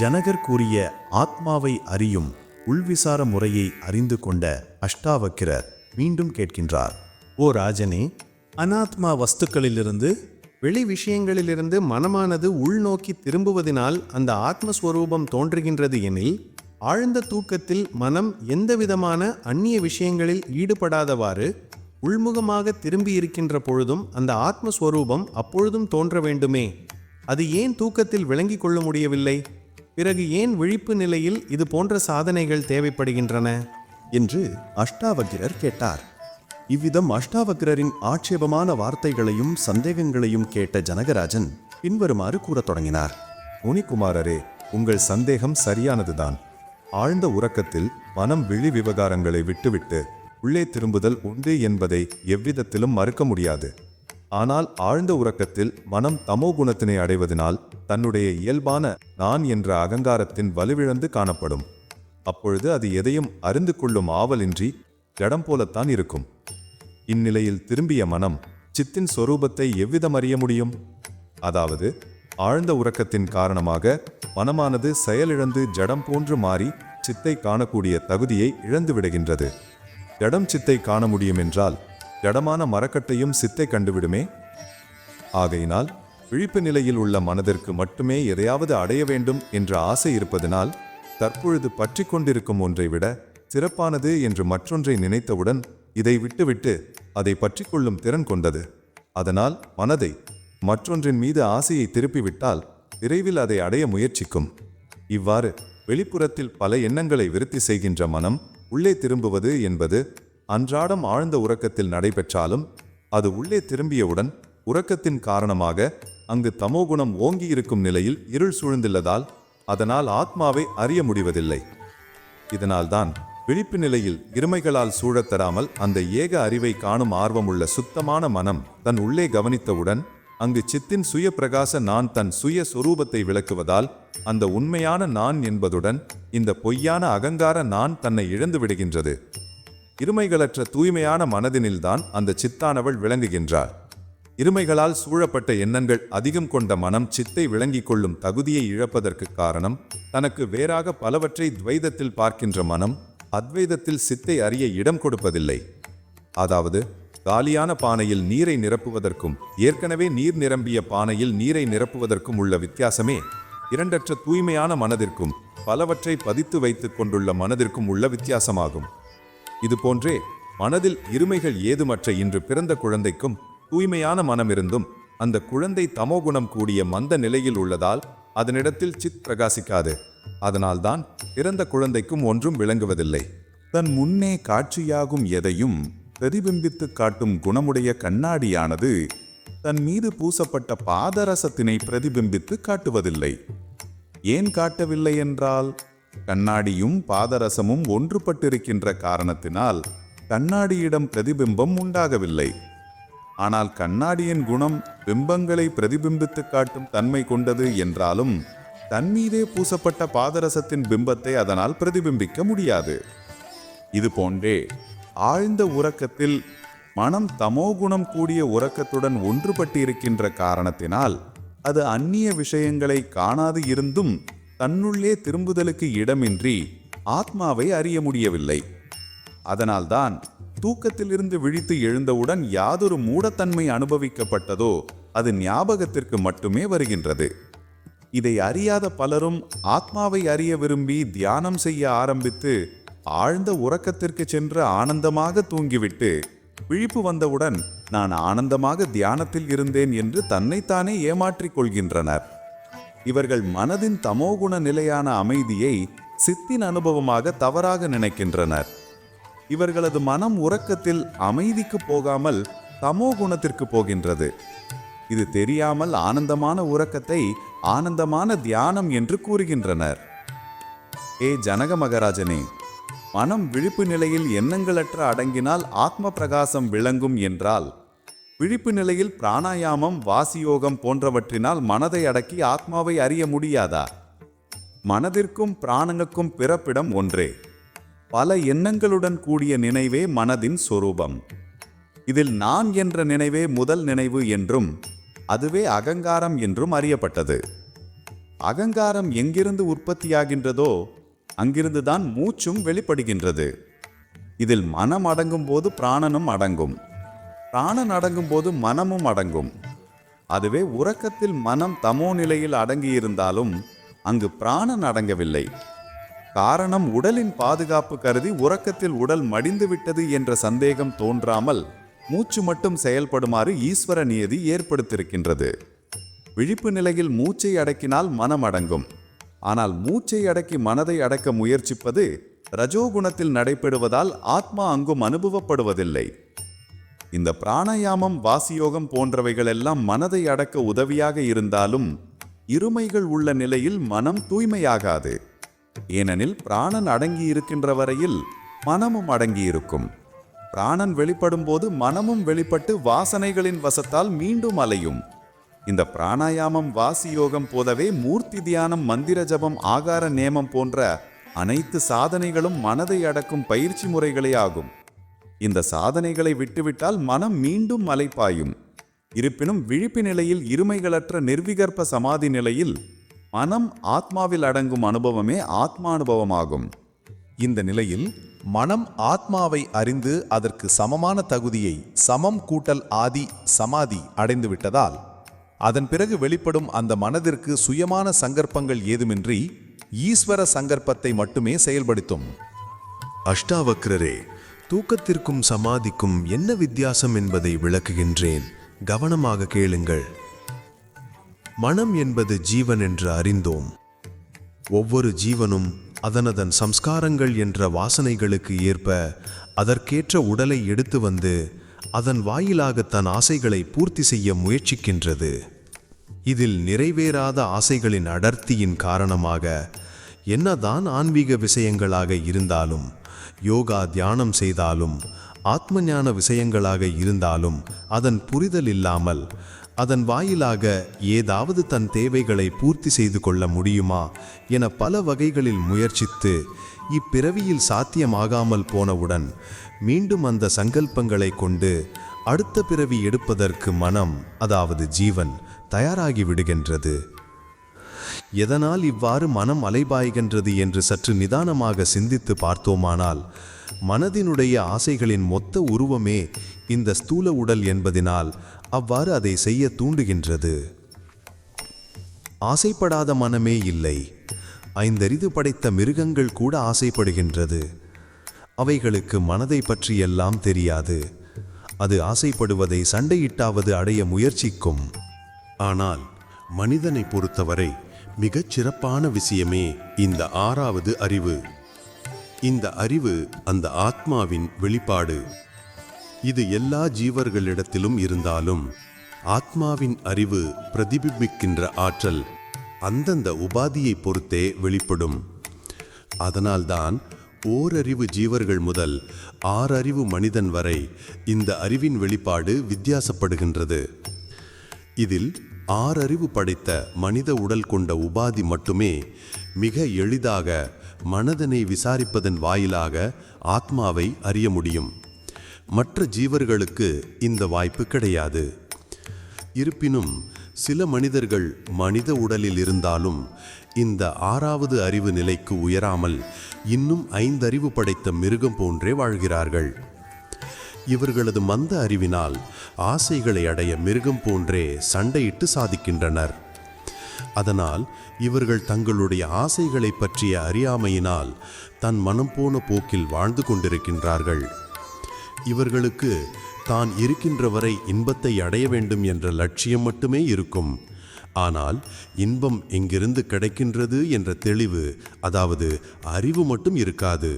ஜனகர் கூறிய ஆத்மாவை அறியும் உள்விசார முறையை அறிந்து கொண்ட அஷ்டாவக்கிரர் மீண்டும் கேட்கின்றார். ஓ ராஜனே அனாத்மா வஸ்துக்களிலிருந்து வெளி விஷயங்களிலிருந்து மனமானது உள்நோக்கி திரும்புவதினால் அந்த ஆத்மஸ்வரூபம் தோன்றுகின்றது எனில் ஆழ்ந்த தூக்கத்தில் மனம் எந்தவிதமான அந்நிய விஷயங்களில் ஈடுபடாதவாறு உள்முகமாக திரும்பி இருக்கின்ற பொழுதும் அந்த ஆத்மஸ்வரூபம் அப்பொழுதும் தோன்ற வேண்டுமே. அது ஏன் தூக்கத்தில் விளங்கிக் கொள்ள முடியவில்லை? பிறகு ஏன் விழிப்பு நிலையில் இது போன்ற சாதனைகள் தேவைப்படுகின்றன? என்று அஷ்டாவக்கிரர் கேட்டார். இவ்விதம் அஷ்டாவக்கிரரின் ஆட்சேபமான வார்த்தைகளையும் சந்தேகங்களையும் கேட்ட ஜனகராஜன் பின்வருமாறு கூறத் தொடங்கினார். முனிகுமாரரே உங்கள் சந்தேகம் சரியானதுதான். ஆழ்ந்த உறக்கத்தில் மனம் விழி விவகாரங்களை விட்டுவிட்டு உள்ளே திரும்புதல் உண்டு என்பதை எவ்விதத்திலும் மறுக்க முடியாது. ஆனால் ஆழ்ந்த உறக்கத்தில் மனம் தமோ குணத்தினை அடைவதனால் தன்னுடைய இயல்பான நான் என்ற அகங்காரத்தின் வலுவிழந்து காணப்படும். அப்பொழுது அது எதையும் அறிந்து கொள்ளும் ஆவலின்றி ஜடம் போலத்தான் இருக்கும். இந்நிலையில் திரும்பிய மனம் சித்தின் சொரூபத்தை எவ்விதம் அறிய முடியும்? அதாவது ஆழ்ந்த உறக்கத்தின் காரணமாக மனமானது செயலிழந்து ஜடம் போன்று மாறி சித்தை காணக்கூடிய தகுதியை இழந்து விடுகின்றது. ஜடம் சித்தை காண முடியும் என்றால் ஜடமான மரக்கட்டையும் சித்தை கண்டுவிடுமே? ஆகையினால் விழிப்பு நிலையில் உள்ள மனதிற்கு மட்டுமே எதையாவது அடைய வேண்டும் என்ற ஆசை இருப்பதனால் தற்பொழுது பற்றி கொண்டிருக்கும் ஒன்றை விட சிறப்பானது என்று மற்றொன்றை நினைத்தவுடன் இதை விட்டுவிட்டு அதை பற்றி கொள்ளும் திறன் கொண்டது. அதனால் மனதை மற்றொன்றின் மீது ஆசையை திருப்பிவிட்டால் விரைவில் அதை அடைய முயற்சிக்கும். இவ்வாறு வெளிப்புறத்தில் பல எண்ணங்களை விருத்தி செய்கின்ற மனம் உள்ளே திரும்புவது என்பது அன்றாடம் ஆழ்ந்த உறக்கத்தில் நடைபெற்றாலும் அது உள்ளே திரும்பியவுடன் உறக்கத்தின் காரணமாக அங்கு தமோகுணம் ஓங்கி இருக்கும் நிலையில் இருள் சூழ்ந்துள்ளதால் அதனால் ஆத்மாவை அறிய முடிவதில்லை. இதனால்தான் விழிப்பு நிலையில் இருமைகளால் சூழத் தராமல் அந்த ஏக அறிவை காணும் ஆர்வமுள்ள சுத்தமான மனம் தன் உள்ளே கவனித்தவுடன் அங்கு சித்தின் சுய பிரகாச நான் தன் சுய சொரூபத்தை விளக்குவதால் அந்த உண்மையான நான் என்பதுடன் இந்த பொய்யான அகங்கார நான் தன்னை இழந்து விடுகின்றது. இருமைகளற்ற தூய்மையான மனதினில்தான் அந்த சித்தானவள் விளங்குகின்றார் இருமைகளால் சூழப்பட்ட எண்ணங்கள் அதிகம் கொண்ட மனம் சித்தை விளங்கிக் கொள்ளும் தகுதியை இழப்பதற்கு காரணம் தனக்கு வேறாக பலவற்றை துவைதத்தில் பார்க்கின்ற மனம் அத்வைதத்தில் சித்தை அறிய இடம் கொடுப்பதில்லை. அதாவது காலியான பானையில் நீரை நிரப்புவதற்கும் ஏற்கனவே நீர் நிரம்பிய பானையில் நீரை நிரப்புவதற்கும் உள்ள வித்தியாசமே இரண்டற்ற தூய்மையான மனதிற்கும் பலவற்றை பதித்து வைத்துக் கொண்டுள்ள மனதிற்கும் உள்ள வித்தியாசமாகும். இதுபோன்றே மனதில் இருமைகள் ஏதுமற்ற இன்று பிறந்த குழந்தைக்கும் தூய்மையான மனமிருந்தும் அந்த குழந்தை தமோகுணம் கூடிய மந்த நிலையில் உள்ளதால் அதனிடத்தில் சித் பிரகாசிக்காது. அதனால்தான் பிறந்த குழந்தைக்கும் ஒன்றும் விளங்குவதில்லை. தன் முன்னே காட்சியாகும் எதையும் பிரதிபிம்பித்து காட்டும் குணமுடைய கண்ணாடியானது தன் மீது பூசப்பட்ட பாதரசத்தினை பிரதிபிம்பித்து காட்டுவதில்லை. ஏன் காட்டவில்லை என்றால் கண்ணாடியும் பாதரசமும் ஒன்றுபட்டிருக்கின்ற காரணத்தினால் கண்ணாடியிடம் பிரதிபிம்பம் உண்டாகவில்லை. ஆனால் கண்ணாடியின் குணம் பிம்பங்களை பிரதிபிம்பித்து காட்டும் தன்மை கொண்டது என்றாலும் தன்மீதே பூசப்பட்ட பாதரசத்தின் பிம்பத்தை அதனால் பிரதிபிம்பிக்க முடியாது. இது போன்றே ஆழ்ந்த உறக்கத்தில் மனம் தமோகுணம் கூடிய உறக்கத்துடன் ஒன்றுபட்டு இருக்கின்ற காரணத்தினால் அது அந்நிய விஷயங்களை காணாது இருந்தும் தன்னுள்ளே திரும்புதலுக்கு இடமின்றி ஆத்மாவை அறிய முடியவில்லை. அதனால்தான் தூக்கத்திலிருந்து விழித்து எழுந்தவுடன் யாதொரு மூடத்தன்மை அனுபவிக்கப்பட்டதோ அது ஞாபகத்திற்கு மட்டுமே வருகின்றது. இதை அறியாத பலரும் ஆத்மாவை அறிய விரும்பி தியானம் செய்ய ஆரம்பித்து ஆழ்ந்த உறக்கத்திற்கு சென்று ஆனந்தமாக தூங்கிவிட்டு விழிப்பு வந்தவுடன் நான் ஆனந்தமாக தியானத்தில் இருந்தேன் என்று தன்னைத்தானே ஏமாற்றிக் கொள்கின்றனர். இவர்கள் மனதின் தமோகுண நிலையான அமைதியை சித்தின் அனுபவமாக தவறாக நினைக்கின்றனர். இவர்களது மனம் உறக்கத்தில் அமைதிக்கு போகாமல் தமோ குணத்திற்கு போகின்றது. இது தெரியாமல் ஆனந்தமான உறக்கத்தை ஆனந்தமான தியானம் என்று கூறுகின்றனர். ஏ ஜனக மகராஜனே மனம் விழிப்பு நிலையில் எண்ணங்களற்ற அடங்கினால் ஆத்ம பிரகாசம் விளங்கும் என்றால் விழிப்பு நிலையில் பிராணாயாமம் வாசியோகம் போன்றவற்றினால் மனதை அடக்கி ஆத்மாவை அறிய முடியாதா? மனதிற்கும் பிராணனுக்கும் பிறப்பிடம் ஒன்றே. பல எண்ணங்களுடன் கூடிய நினைவே மனதின் சொரூபம். இதில் நான் என்ற நினைவே முதல் நினைவு என்றும் அதுவே அகங்காரம் என்றும் அறியப்பட்டது. அகங்காரம் எங்கிருந்து உற்பத்தியாகின்றதோ அங்கிருந்துதான் மூச்சும் வெளிப்படுகின்றது. இதில் மனம் அடங்கும் போது பிராணனும் அடங்கும். பிராணன் அடங்கும் போது மனமும் அடங்கும். அதுவே உறக்கத்தில் மனம் தமோ நிலையில் அடங்கியிருந்தாலும் அங்கு பிராணன் அடங்கவில்லை. காரணம் உடலின் பாதுகாப்பு கருதி உறக்கத்தில் உடல் மடிந்து விட்டது என்ற சந்தேகம் தோன்றாமல் மூச்சு மட்டும் செயல்படுமாறு ஈஸ்வர நியதி ஏற்படுத்தியிருக்கின்றது. விழிப்பு நிலையில் மூச்சை அடக்கினால் மனம் அடங்கும். ஆனால் மூச்சை அடக்கி மனதை அடக்க முயற்சிப்பது ரஜோகுணத்தில் நடைபெறுவதால் ஆத்மா அங்கும் அனுபவப்படுவதில்லை. இந்த பிராணாயாமம் வாசியோகம் போன்றவைகளெல்லாம் மனதை அடக்க உதவியாக இருந்தாலும் இருமைகள் உள்ள நிலையில் மனம் தூய்மையாகாது. ஏனெனில் பிராணன் அடங்கி இருக்கின்ற வரையில் மனமும் அடங்கியிருக்கும் பிராணன் வெளிப்படும் போது மனமும் வெளிப்பட்டு வாசனைகளின் வசத்தால் மீண்டும் அலையும். இந்த பிராணாயாமம் வாசியோகம் போலவே மூர்த்தி தியானம் மந்திர ஜபம் ஆகார நேமம் போன்ற அனைத்து சாதனைகளும் மனதை அடக்கும் பயிற்சி முறைகளே ஆகும். இந்த சாதனைகளை விட்டுவிட்டால் மனம் மீண்டும் மலைப்பாயும் இருப்பினும் விழிப்பு நிலையில் இருமைகளற்ற நிர்விகற்ப சமாதி நிலையில் மனம் ஆத்மாவில் அடங்கும் அனுபவமே ஆத்மானுபவமாகும். இந்த நிலையில் மனம் ஆத்மாவை அறிந்து அதற்கு சமமான தகுதியை சமம் கூட்டல் ஆதி சமாதி அடைந்து விட்டதால் அதன் பிறகு வெளிப்படும் அந்த மனதிற்கு சுயமான சங்கற்பங்கள் ஏதுமின்றி ஈஸ்வர சங்கற்பத்தை மட்டுமே செயல்படுத்தும். அஷ்டாவக்ரரே தூக்கத்திற்கும் சமாதிக்கும் என்ன வித்தியாசம் என்பதை விளக்குகின்றேன். கவனமாக கேளுங்கள். மனம் என்பது ஜீவன் என்று அறிந்தோம். ஒவ்வொரு ஜீவனும் அதனதன் சம்ஸ்காரங்கள் என்ற வாசனைகளுக்கு ஏற்ப அதற்கேற்ற உடலை எடுத்து வந்து அதன் வாயிலாக தன் ஆசைகளை பூர்த்தி செய்ய முயற்சிக்கின்றது. இதில் நிறைவேறாத ஆசைகளின் அடர்த்தியின் காரணமாக என்னதான் ஆன்மீக விஷயங்களாக இருந்தாலும் யோகா தியானம் செய்தாலும் ஆத்மஞான விஷயங்களாக இருந்தாலும் அதன் புரிதல் இல்லாமல் அதன் வாயிலாக ஏதாவது தன் தேவைகளை பூர்த்தி செய்து கொள்ள முடியுமா என பல வகைகளில் முயற்சித்து இப்பிறவியில் சாத்தியமாகாமல் போனவுடன் மீண்டும் அந்த சங்கல்பங்களை கொண்டு அடுத்த பிறவி எடுப்பதற்கு மனம் அதாவது ஜீவன் தயாராகி விடுகின்றது. எதனால் இவ்வாறு மனம் அலைபாய்கின்றது என்று சற்று நிதானமாக சிந்தித்து பார்த்தோமானால் மனதினுடைய ஆசைகளின் மொத்த உருவமே இந்த ஸ்தூல உடல் என்பதினால் அவ்வாறு அதை செய்ய தூண்டுகின்றது. ஆசைப்படாத மனமே இல்லை. ஐந்தறிது படைத்த மிருகங்கள் கூட ஆசைப்படுகின்றது. அவைகளுக்கு மனதை பற்றி எல்லாம் தெரியாது. அது ஆசைப்படுவதை சண்டையிட்டாவது அடைய முயற்சிக்கும். ஆனால் மனிதனை பொறுத்தவரை மிகச் சிறப்பான விஷயமே இந்த ஆறாவது அறிவு. இந்த அறிவு அந்த ஆத்மாவின் வெளிப்பாடு. இது எல்லா ஜீவர்களிடத்திலும் இருந்தாலும் ஆத்மாவின் அறிவு பிரதிபிம்பிக்கின்ற ஆற்றல் அந்தந்த உபாதியை பொறுத்தே வெளிப்படும். அதனால்தான் ஓரறிவு ஜீவர்கள் முதல் ஆறறிவு மனிதன் வரை இந்த அறிவின் வெளிப்பாடு வித்தியாசப்படுகின்றது. இதில் ஆறறிவு படைத்த மனித உடல் கொண்ட உபாதி மட்டுமே மிக எளிதாக மனதனை விசாரிப்பதன் வாயிலாக ஆத்மாவை அறிய முடியும். மற்ற ஜீவர்களுக்கு இந்த வாய்ப்பு கிடையாது. இருப்பினும் சில மனிதர்கள் மனித உடலில் இருந்தாலும் இந்த ஆறாவது அறிவு நிலைக்கு உயராமல் இன்னும் ஐந்தறிவு படைத்த மிருகம் போன்றே வாழ்கிறார்கள். இவர்களது மந்த அறிவினால் ஆசைகளை அடைய மிருகம் போன்றே சண்டையிட்டு சாதிக்கின்றனர். அதனால் இவர்கள் தங்களுடைய ஆசைகளை பற்றிய அறியாமையினால் தன் மனம் போன போக்கில் வாழ்ந்து கொண்டிருக்கின்றார்கள். இவர்களுக்கு தான் இருக்கின்ற வரை இன்பத்தை அடைய வேண்டும் என்ற லட்சியம் மட்டுமே இருக்கும். ஆனால் இன்பம் எங்கிருந்து கிடைக்கின்றது என்ற தெளிவு அதாவது அறிவு மட்டும் இருக்காது.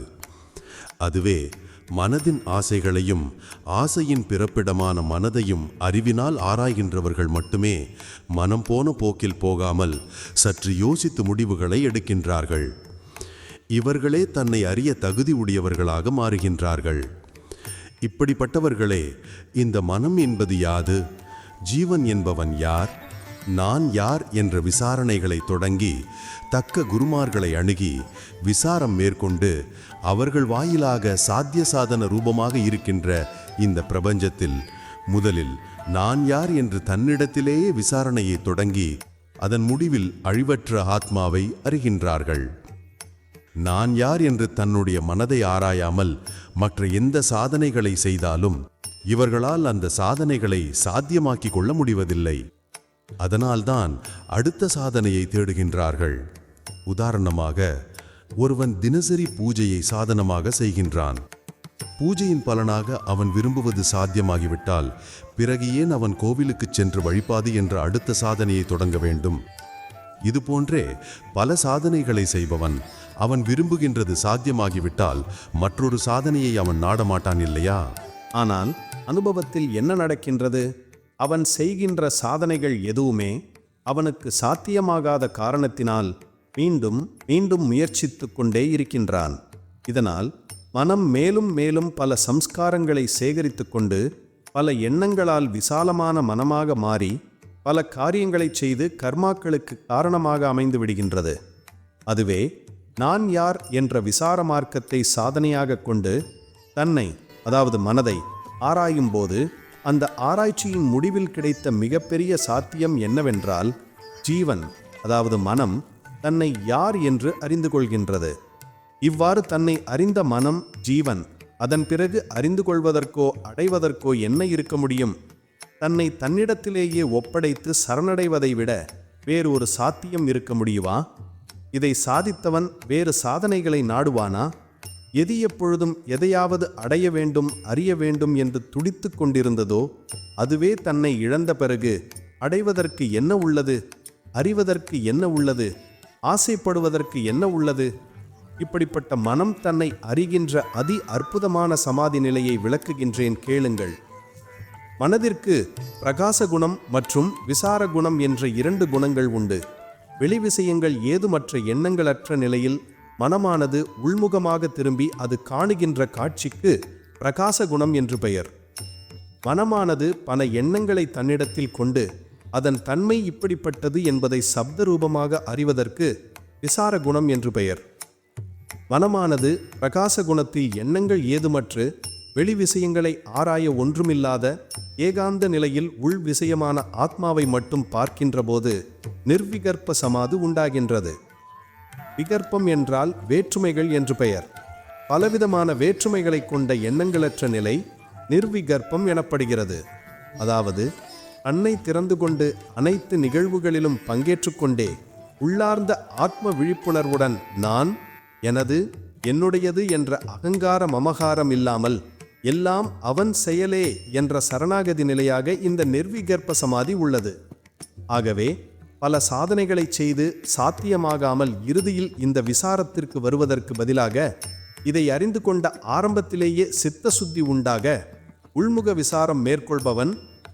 அதுவே மனதின் ஆசைகளையும் ஆசையின் பிறப்பிடமான மனதையும் அறிவினால் ஆராய்கின்றவர்கள் மட்டுமே மனம் போன போக்கில் போகாமல் சற்று யோசித்து முடிவுகளை எடுக்கின்றார்கள். இவர்களே தன்னை அறிய தகுதி உடையவர்களாக மாறுகின்றார்கள். இப்படிப்பட்டவர்களே இந்த மனம் என்பது யாது? ஜீவன் என்பவன் யார்? நான் யார் என்ற விசாரணைகளை தொடங்கி தக்க குருமார்களை அணுகி விசாரம் மேற்கொண்டு அவர்கள் வாயிலாக சாத்திய சாதன ரூபமாக இருக்கின்ற இந்த பிரபஞ்சத்தில் முதலில் நான் யார் என்று தன்னிடத்திலேயே விசாரணையை தொடங்கி அதன் முடிவில் அழிவற்ற ஆத்மாவை அறிகின்றார்கள். நான் யார் என்று தன்னுடைய மனதை ஆராயாமல் மற்ற எந்த சாதனைகளை செய்தாலும் இவர்களால் அந்த சாதனைகளை சாத்தியமாக்கிக் கொள்ள முடிவதில்லை. அதனால்தான் அடுத்த சாதனையை தேடுகின்றார்கள். உதாரணமாக ஒருவன் தினசரி பூஜையை சாதனமாக செய்கின்றான். பூஜையின் பலனாக அவன் விரும்புவது சாத்தியமாகிவிட்டால் பிறகு ஏன் அவன் கோவிலுக்குச் சென்று வழிபாது என்ற அடுத்த சாதனையை தொடங்க வேண்டும்? இதுபோன்றே பல சாதனைகளை செய்பவன் அவன் விரும்புகின்றது சாத்தியமாகிவிட்டால் மற்றொரு சாதனையை அவன் நாடமாட்டான் இல்லையா? ஆனால் அனுபவத்தில் என்ன நடக்கின்றது? அவன் செய்கின்ற சாதனைகள் எதுவுமே அவனுக்கு சாத்தியமாகாத காரணத்தினால் மீண்டும் மீண்டும் முயற்சித்து கொண்டே இருக்கின்றான். இதனால் மனம் மேலும் மேலும் பல சம்ஸ்காரங்களை சேகரித்து கொண்டு பல எண்ணங்களால் விசாலமான மனமாக மாறி பல காரியங்களைச் செய்து கர்மாக்களுக்கு காரணமாக அமைந்து விடுகின்றது. அதுவே நான் யார் என்ற விசார மார்க்கத்தை சாதனையாக கொண்டு தன்னை அதாவது மனதை ஆராயும்போது அந்த ஆராய்ச்சியின் முடிவில் கிடைத்த மிகப்பெரிய சாத்தியம் என்னவென்றால் ஜீவன் அதாவது மனம் தன்னை யார் என்று அறிந்து கொள்கின்றது. இவ்வாறு தன்னை அறிந்த மனம் ஜீவன் அதன் பிறகு அறிந்து கொள்வதற்கோ அடைவதற்கோ என்ன இருக்க முடியும்? தன்னை தன்னிடத்திலேயே ஒப்படைத்து சரணடைவதை விட வேறு ஒரு சாத்தியம் இருக்க முடியுமா? இதை சாதித்தவன் வேறு சாதனைகளை நாடுவானா? எது எப்பொழுதும் எதையாவது அடைய வேண்டும் அறிய வேண்டும் என்று துடித்து கொண்டிருந்ததோ அதுவே தன்னை இழந்த பிறகு அடைவதற்கு என்ன உள்ளது அறிவதற்கு என்ன உள்ளது ஆசைப்படுவதற்கு என்ன உள்ளது? இப்படிப்பட்ட மனம் தன்னை அறிகின்ற அதி அற்புதமான சமாதி நிலையை விளக்குகின்றேன் கேளுங்கள். மனதிற்கு பிரகாச குணம் மற்றும் விசார குணம் என்ற இரண்டு குணங்கள் உண்டு. வெளி விஷயங்கள் ஏதுமற்ற எண்ணங்களற்ற நிலையில் மனமானது உள்முகமாக திரும்பி அது காணுகின்ற காட்சிக்கு பிரகாச குணம் என்று பெயர். மனமானது பல எண்ணங்களை தன்னிடத்தில் கொண்டு அதன் தன்மை இப்படிப்பட்டது என்பதை சப்த ரூபமாக அறிவதற்கு விசார குணம் என்று பெயர். மனமானது பிரகாச குணத்தில் எண்ணங்கள் ஏதுமற்று வெளி விஷயங்களை ஆராய ஒன்றுமில்லாத ஏகாந்த நிலையில் உள் விஷயமான ஆத்மாவை மட்டும் பார்க்கின்ற போது நிர்விகற்ப சமாது உண்டாகின்றது. விகற்பம் என்றால் வேற்றுமைகள் என்று பெயர். பலவிதமான வேற்றுமைகளை கொண்ட எண்ணங்களற்ற நிலை நிர்விகற்பம் எனப்படுகிறது. அதாவது அன்னை திறந்து கொண்டு அனைத்து நிகழ்வுகளிலும் பங்கேற்றுக்கொண்டே உள்ளார்ந்த ஆத்ம விழிப்புணர்வுடன் நான் எனது என்னுடையது என்ற அகங்கார மமகாரம் இல்லாமல் எல்லாம் அவன் செயலே என்ற சரணாகதி நிலையாக இந்த நிர்விகற்ப சமாதி உள்ளது. ஆகவே பல சாதனைகளை செய்து சாத்தியமாகாமல் இறுதியில் இந்த விசாரத்திற்கு வருவதற்கு பதிலாக இதை அறிந்து கொண்ட ஆரம்பத்திலேயே சித்த சுத்தி உண்டாக உள்முக விசாரம் மேற்கொள்பவன்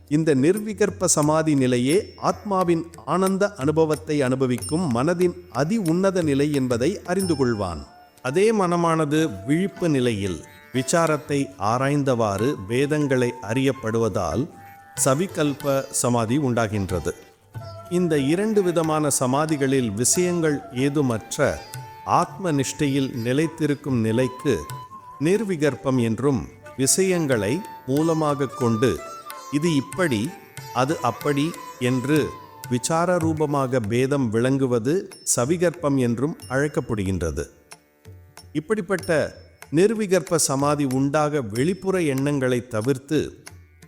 இந்த நிர்விகற்ப சமாதி நிலையே ஆத்மாவின் ஆனந்த அனுபவத்தை அனுபவிக்கும் மனதின் அதி உன்னத நிலை என்பதை அறிந்து கொள்வான். அதே மனமானது விழிப்பு நிலையில் விசாரத்தை ஆராய்ந்தவாறு வேதங்களை அறியப்படுவதால் சவிகல்ப சமாதி உண்டாகின்றது. இந்த இரண்டு விதமான சமாதிகளில் விஷயங்கள் ஏதுமற்ற ஆத்ம நிஷ்டையில் நிலைத்திருக்கும் நிலைக்கு நிர்விகற்பம் என்றும் விஷயங்களை மூலமாக கொண்டு இது இப்படி அது அப்படி என்று விசார ரூபமாக பேதம் விளங்குவது சவிகற்பம் என்றும் அழைக்கப்படுகின்றது. இப்படிப்பட்ட நிர்விகற்ப சமாதி உண்டாக வெளிப்புற எண்ணங்களை தவிர்த்து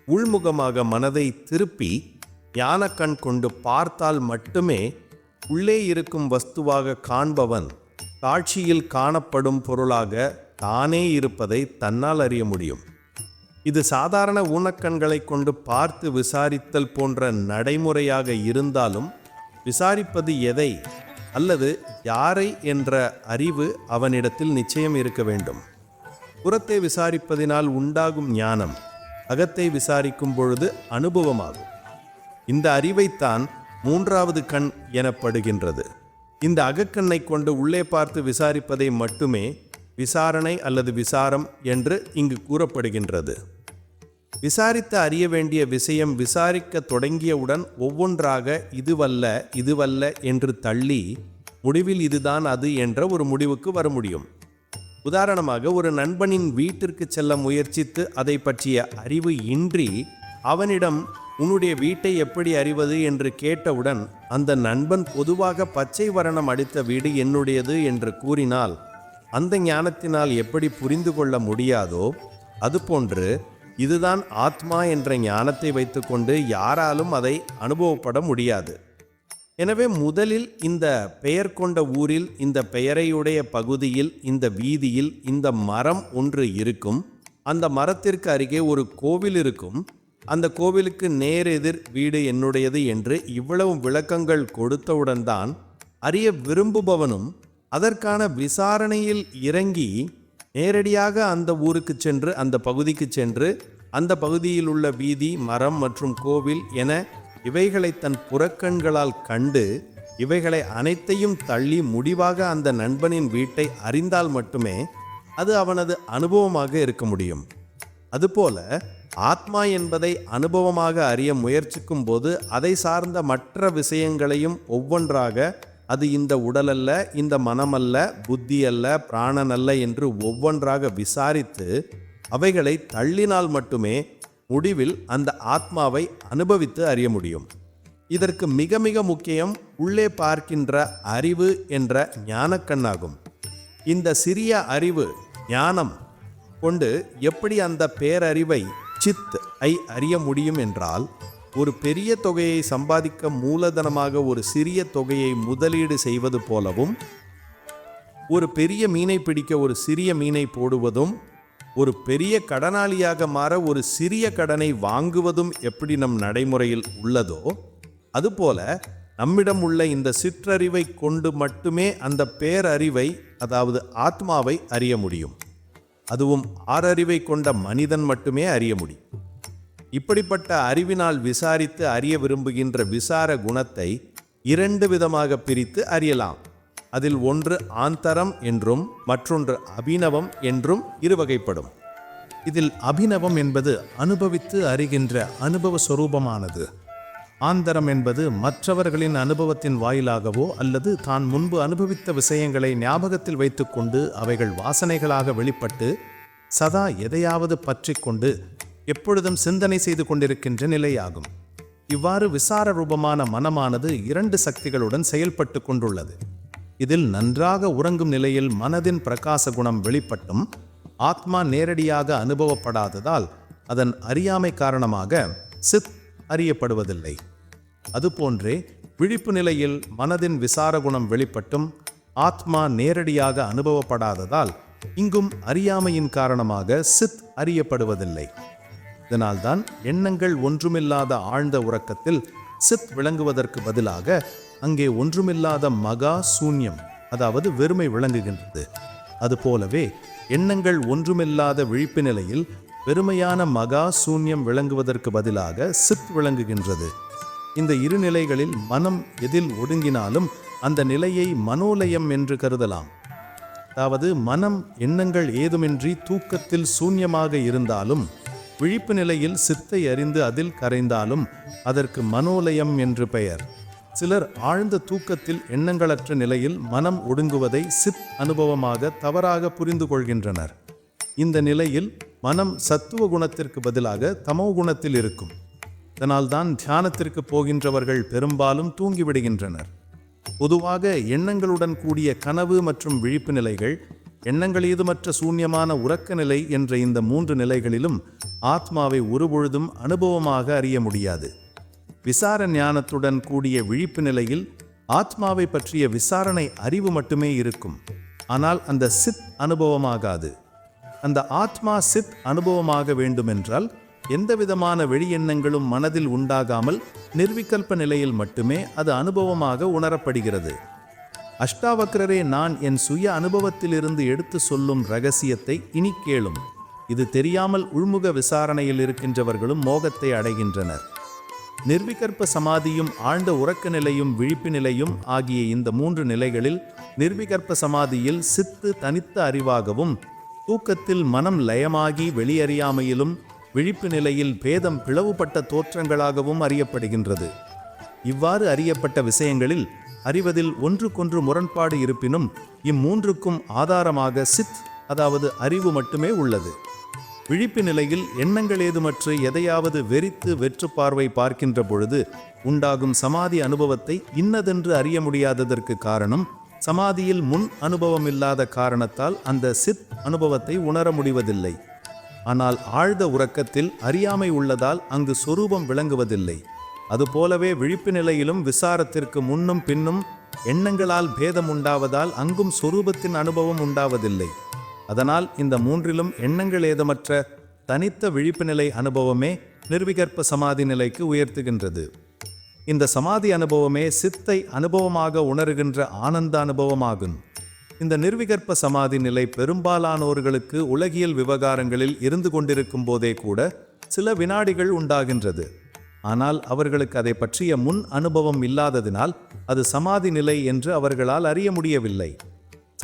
உள்முகமாக மனதை திருப்பி ஞானக்கண் கொண்டு பார்த்தால் மட்டுமே உள்ளே இருக்கும் வஸ்துவாக காண்பவன் காட்சியில் காணப்படும் பொருளாக தானே இருப்பதை தன்னால் அறிய முடியும். இது சாதாரண ஊனக்கண்களை கொண்டு பார்த்து விசாரித்தல் போன்ற நடைமுறையாக இருந்தாலும் விசாரிப்பது எதை அல்லது யாரை என்ற அறிவு அவனிடத்தில் நிச்சயம் இருக்க வேண்டும். புறத்தை விசாரிப்பதினால் உண்டாகும் ஞானம் அகத்தை விசாரிக்கும் பொழுது அனுபவமாகும். இந்த அறிவைத்தான் மூன்றாவது கண் எனப்படுகின்றது. இந்த அகக்கண்ணை கொண்டு உள்ளே பார்த்து விசாரிப்பதை மட்டுமே விசாரணை அல்லது விசாரம் என்று இங்கு கூறப்படுகின்றது. விசாரித்து அறிய வேண்டிய விஷயம் விசாரிக்க தொடங்கியவுடன் ஒவ்வொன்றாக இதுவல்ல இதுவல்ல என்று தள்ளி முடிவில் இதுதான் அது என்ற ஒரு முடிவுக்கு வர முடியும். உதாரணமாக ஒரு நண்பனின் வீட்டிற்கு செல்ல முயற்சித்து அதை பற்றிய அறிவு இன்றி அவனிடம் உன்னுடைய வீட்டை எப்படி அறிவது என்று கேட்டவுடன் அந்த நண்பன் பொதுவாக பச்சை வரணம் அடித்த வீடு என்னுடையது என்று கூறினால் அந்த ஞானத்தினால் எப்படி புரிந்து கொள்ள முடியாதோ அதுபோன்று இதுதான் ஆத்மா என்ற ஞானத்தை வைத்துக்கொண்டு யாராலும் அதை அனுபவப்பட முடியாது. எனவே முதலில் இந்த பெயர் கொண்ட ஊரில் இந்த பெயரையுடைய பகுதியில் இந்த வீதியில் இந்த மரம் ஒன்று இருக்கும். அந்த மரத்திற்கு அருகே ஒரு கோவில் இருக்கும். அந்த கோவிலுக்கு நேரெதிர் வீடு என்னுடையது என்று இவ்வளவு விளக்கங்கள் கொடுத்தவுடன் தான் அறிய விரும்புபவனும் அதற்கான விசாரணையில் இறங்கி நேரடியாக அந்த ஊருக்கு சென்று அந்த பகுதிக்கு சென்று அந்த பகுதியில் உள்ள வீதி மரம் மற்றும் கோவில் என இவைகளை தன் புறக்கண்களால் கண்டு இவைகளை அனைத்தையும் தள்ளி முடிவாக அந்த நண்பனின் வீட்டை அறிந்தால் மட்டுமே அது அவனது அனுபவமாக இருக்க முடியும். அதுபோல ஆத்மா என்பதை அனுபவமாக அறிய முயற்சிக்கும் போது அதை சார்ந்த மற்ற விஷயங்களையும் ஒவ்வொன்றாக அது இந்த உடலல்ல இந்த மனமல்ல புத்தி அல்ல பிராணன் அல்ல என்று ஒவ்வொன்றாக விசாரித்து அவைகளை தள்ளினால் மட்டுமே முடிவில் அந்த ஆத்மாவை அனுபவித்து அறிய முடியும். இதற்கு மிக மிக முக்கியம் உள்ளே பார்க்கின்ற அறிவு என்ற ஞானக்கண்ணாகும். இந்த சிறிய அறிவு ஞானம் கொண்டு எப்படி அந்த பேரறிவை சித் ஐ அறிய முடியும் என்றால் ஒரு பெரிய தொகையை சம்பாதிக்க மூலதனமாக ஒரு சிறிய தொகையை முதலீடு செய்வது போலவும் ஒரு பெரிய மீனை பிடிக்க ஒரு சிறிய மீனை போடுவதும் ஒரு பெரிய கடனாளியாக மாற ஒரு சிறிய கடனை வாங்குவதும் எப்படி நம் நடைமுறையில் உள்ளதோ அதுபோல நம்மிடம் உள்ள இந்த சிற்றறிவை கொண்டு மட்டுமே அந்த பேரறிவை அதாவது ஆத்மாவை அறிய முடியும். அதுவும் ஆறறிவை கொண்ட மனிதன் மட்டுமே அறிய முடியும். இப்படிப்பட்ட அறிவினால் விசாரித்து அறிய விரும்புகின்ற விசார குணத்தை இரண்டு விதமாக பிரித்து அறியலாம். அதில் ஒன்று ஆந்தரம் என்றும் மற்றொன்று அபிநவம் என்றும் இருவகைப்படும். இதில் அபிநவம் என்பது அனுபவித்து அறிகின்ற அனுபவ சொரூபமானது. ஆந்தரம் என்பது மற்றவர்களின் அனுபவத்தின் வாயிலாகவோ அல்லது தான் முன்பு அனுபவித்த விஷயங்களை ஞாபகத்தில் வைத்துக்கொண்டு அவைகள் வாசனைகளாக வெளிப்பட்டு சதா எதையாவது பற்றி கொண்டு எப்பொழுதும் சிந்தனை செய்து கொண்டிருக்கின்ற நிலையாகும். இவ்வாறு விசார ரூபமான மனமானது இரண்டு சக்திகளுடன் செயல்பட்டு கொண்டுள்ளது. இதில் நன்றாக உறங்கும் நிலையில் மனதின் பிரகாச குணம் வெளிப்பட்டும் ஆத்மா நேரடியாக அனுபவப்படாததால் அதன் அறியாமை காரணமாக சித் அறியப்படுவதில்லை. அதுபோன்றே விழிப்பு நிலையில் மனதின் விசார குணம் வெளிப்பட்டும் ஆத்மா நேரடியாக அனுபவப்படாததால் இங்கும் அறியாமையின் காரணமாக சித் அறியப்படுவதில்லை. இதனால்தான் எண்ணங்கள் ஒன்றுமில்லாத ஆழ்ந்த உறக்கத்தில் சித் விளங்குவதற்கு பதிலாக அங்கே ஒன்றுமில்லாத மகா சூன்யம் அதாவது வெறுமை விளங்குகின்றது. அதுபோலவே எண்ணங்கள் ஒன்றுமில்லாத விழிப்பு நிலையில் வெறுமையான மகா சூன்யம் விளங்குவதற்கு பதிலாக சித் விளங்குகின்றது. இந்த இரு நிலைகளில் மனம் எதில் ஒடுங்கினாலும் அந்த நிலையை மனோலயம் என்று கருதலாம். அதாவது மனம் எண்ணங்கள் ஏதுமின்றி தூக்கத்தில் சூன்யமாக இருந்தாலும் விழிப்பு நிலையில் சித்தை அறிந்து அதில் கரைந்தாலும் அதற்கு மனோலயம் என்று பெயர். சிலர் ஆழ்ந்த தூக்கத்தில் எண்ணங்களற்ற நிலையில் மனம் ஒடுங்குவதை சித் அனுபவமாக தவறாக புரிந்து கொள்கின்றனர். இந்த நிலையில் மனம் சத்துவ குணத்திற்கு பதிலாக தமோ குணத்தில் இருக்கும். இதனால்தான் தியானத்திற்கு போகின்றவர்கள் பெரும்பாலும் தூங்கிவிடுகின்றனர். பொதுவாக எண்ணங்களுடன் கூடிய கனவு மற்றும் விழிப்பு நிலைகள் எண்ணங்கள் ஏதுமற்ற சூன்யமான உறக்க நிலை என்ற இந்த மூன்று நிலைகளிலும் ஆத்மாவை ஒருபொழுதும் அனுபவமாக அறிய முடியாது. விசார ஞானத்துடன் கூடிய விழிப்பு நிலையில் ஆத்மாவை பற்றிய விசாரணை அறிவு மட்டுமே இருக்கும். ஆனால் அந்த சித் அனுபவமாகாது. அந்த ஆத்மா சித் அனுபவமாக வேண்டுமென்றால் எந்தவிதமான வெளி எண்ணங்களும் மனதில் உண்டாகாமல் நிர்விகல்ப நிலையில் மட்டுமே அது அனுபவமாக உணரப்படுகிறது. அஷ்டாவக்ரரே நான் என் சுய அனுபவத்திலிருந்து எடுத்து சொல்லும் ரகசியத்தை இனி கேளும். இது தெரியாமல் உள்முக விசாரணையில் இருக்கின்றவர்களும் மோகத்தை அடைகின்றனர். நிர்விகற்ப சமாதியும் ஆழ்ந்த உறக்க நிலையும் விழிப்பு நிலையும் ஆகிய இந்த மூன்று நிலைகளில் நிர்விகற்ப சமாதியில் சித்து தனித்த அறிவாகவும் தூக்கத்தில் மனம் லயமாகி வெளியறியாமையிலும் விழிப்பு நிலையில் பேதம் பிளவுபட்ட தோற்றங்களாகவும் அறியப்படுகின்றது. இவ்வாறு அறியப்பட்ட விஷயங்களில் அறிவதில் ஒன்றுக்கொன்று முரண்பாடு இருப்பினும் இம்மூன்றுக்கும் ஆதாரமாக சித் அதாவது அறிவு மட்டுமே உள்ளது. விழிப்பு நிலையில் எண்ணங்கள் ஏதுமற்று எதையாவது வெறித்து வெற்று பார்வை பார்க்கின்ற பொழுது உண்டாகும் சமாதி அனுபவத்தை இன்னதென்று அறிய முடியாததற்கு காரணம் சமாதியில் முன் அனுபவம் இல்லாத காரணத்தால் அந்த சித் அனுபவத்தை உணர முடிவதில்லை. ஆனால் ஆழ்ந்த உறக்கத்தில் அறியாமை உள்ளதால் அங்கு சொரூபம் விளங்குவதில்லை. அதுபோலவே விழிப்பு நிலையிலும் விசாரத்திற்கு முன்னும் பின்னும் எண்ணங்களால் பேதம் உண்டாவதால் அங்கும் சொரூபத்தின் அனுபவம் உண்டாவதில்லை. அதனால் இந்த மூன்றிலும் எண்ணங்கள் ஏதமற்ற தனித்த விழிப்பு நிலை அனுபவமே நிர்விகற்ப சமாதி நிலைக்கு உயர்த்துகின்றது. இந்த சமாதி அனுபவமே சித்தை அனுபவமாக உணர்கின்ற ஆனந்த அனுபவமாகும். இந்த நிர்விகற்ப சமாதி நிலை பெரும்பாலானோர்களுக்கு உலகியல் விவகாரங்களில் இருந்து கொண்டிருக்கும் போதே கூட சில வினாடிகள் உண்டாகின்றது. ஆனால் அவர்களுக்கு அதை பற்றிய முன் அனுபவம் இல்லாததினால் அது சமாதி நிலை என்று அவர்களால் அறிய முடியவில்லை.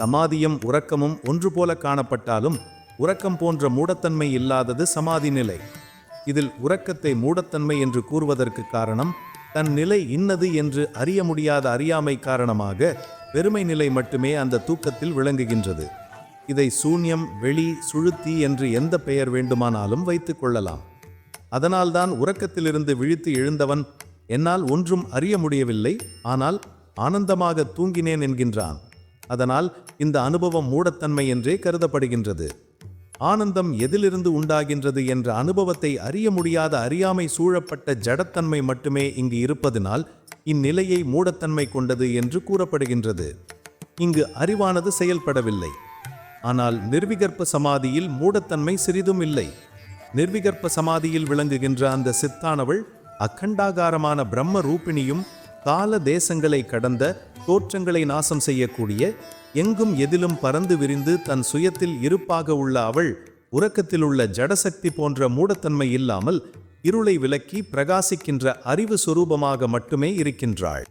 சமாதியும் உறக்கமும் ஒன்று போல காணப்பட்டாலும் உறக்கம் போன்ற மூடத்தன்மை இல்லாதது சமாதி நிலை. இதில் உறக்கத்தை மூடத்தன்மை என்று கூறுவதற்கு காரணம் தன் நிலை இன்னது என்று அறிய முடியாத அறியாமை காரணமாக வெறுமை நிலை மட்டுமே அந்த தூக்கத்தில் விளங்குகின்றது. இதை சூன்யம் வெளி சுழுத்தி என்று எந்த பெயர் வேண்டுமானாலும் வைத்துக் கொள்ளலாம். அதனால்தான் உறக்கத்திலிருந்து விழித்து எழுந்தவன் என்னால் ஒன்றும் அறிய முடியவில்லை ஆனால் ஆனந்தமாக தூங்கினேன் என்கின்றான். அதனால் இந்த அனுபவம் மூடத்தன்மை என்றே கருதப்படுகின்றது. ஆனந்தம் எதிலிருந்து உண்டாகின்றது என்ற அனுபவத்தை அறிய முடியாத அறியாமை சூழப்பட்ட ஜடத்தன்மை மட்டுமே இங்கு இருப்பதினால் இந்நிலையை மூடத்தன்மை கொண்டது என்று கூறப்படுகின்றது. இங்கு அறிவானது செயல்படவில்லை. ஆனால் நிர்விகற்ப சமாதியில் மூடத்தன்மை சிறிதும் இல்லை. நிர்விகற்ப சமாதியில் விளங்குகின்ற அந்த சித்தானவள் அக்கண்டாகாரமான பிரம்ம ரூபிணியும் கால தேசங்களை கடந்த தோற்றங்களை நாசம் செய்யக்கூடிய எங்கும் எதிலும் பறந்து விரிந்து தன் சுயத்தில் இருப்பாக உள்ள அவள் உறக்கத்தில் உள்ள ஜடசக்தி போன்ற மூடத்தன்மை இல்லாமல் இருளை விலக்கி பிரகாசிக்கின்ற அறிவு சொரூபமாக மட்டுமே இருக்கின்றாள்.